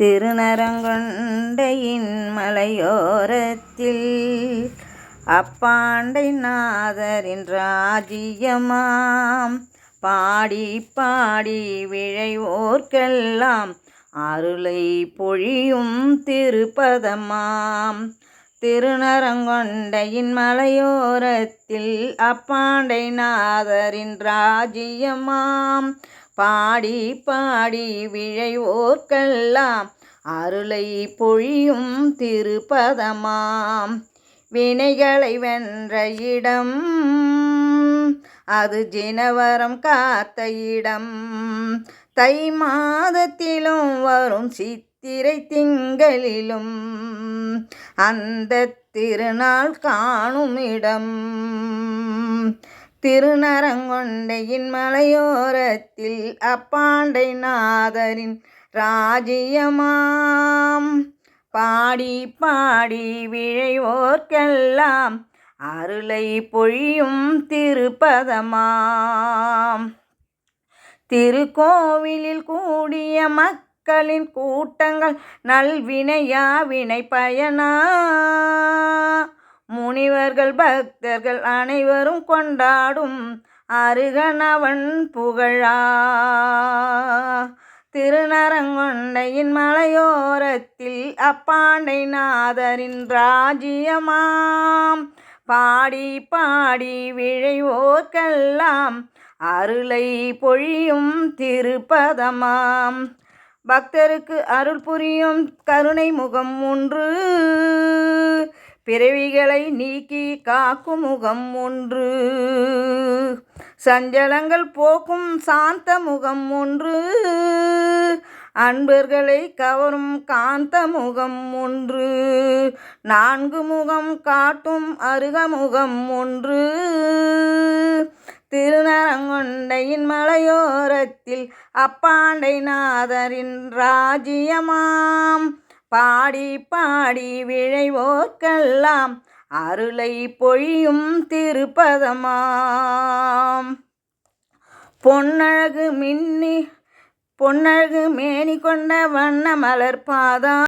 திருநரங்கொண்டையின் மலையோரத்தில் அப்பாண்டை நாதரின் ராஜ்யமாம் பாடி பாடி விழைவோர்க்கெல்லாம் அருளை பொழியும் திருப்பதமாம். திருநரங்கொண்டையின் மலையோரத்தில் அப்பாண்டை நாதரின் ராஜ்யமாம் பாடி பாடி விழைவோர்க்கெல்லாம் அருளை பொழியும் திருப்பதமாம். வினைகளை வென்ற இடம் அது ஜினவரம் காத்த இடம். தை மாதத்திலும் வரும் சித்திரை திங்களிலும் அந்த திருநாள் காணும் இடம். திருநரங்கொண்டையின் மலையோரத்தில் அப்பாண்டை நாதரின் ராஜ்யமாம் பாடி பாடி விழைவோர்க்கெல்லாம் அருளை பொழியும் திருப்பதமாம். திருக்கோவிலில் கூடிய மக்களின் கூட்டங்கள் நல்வினையா வினை பயனா முனிவர்கள் பக்தர்கள் அனைவரும் கொண்டாடும் அருகனவன் புகழா. திருநரங்கொண்டையின் மலையோரத்தில் அப்பாண்டை நாதரின் ராஜ்யமாம் பாடி பாடி விழைவோர்க்கெல்லாம் அருளை பொழியும் திருப்பதமாம். பக்தருக்கு அருள் புரியும் கருணை முகம் ஒன்று. பிறவிகளை நீக்கி காக்கும் முகம் ஒன்று. சஞ்சலங்கள் போக்கும் சாந்த முகம் ஒன்று. அன்பர்களை கவரும் காந்த முகம் ஒன்று. நான்கு முகம் காட்டும் அருகமுகம் ஒன்று. திருநரங்கொண்டையின் மலையோரத்தில் அப்பாண்டை நாதரின் ராஜ்யமாம் பாடி பாடி விழைவோர்க்கெல்லாம் அருளை பொழியும் திருப்பதமாம். பொன்னழகு மின்னி பொன்னழகு மேனி கொண்ட வண்ண மலர் பாதா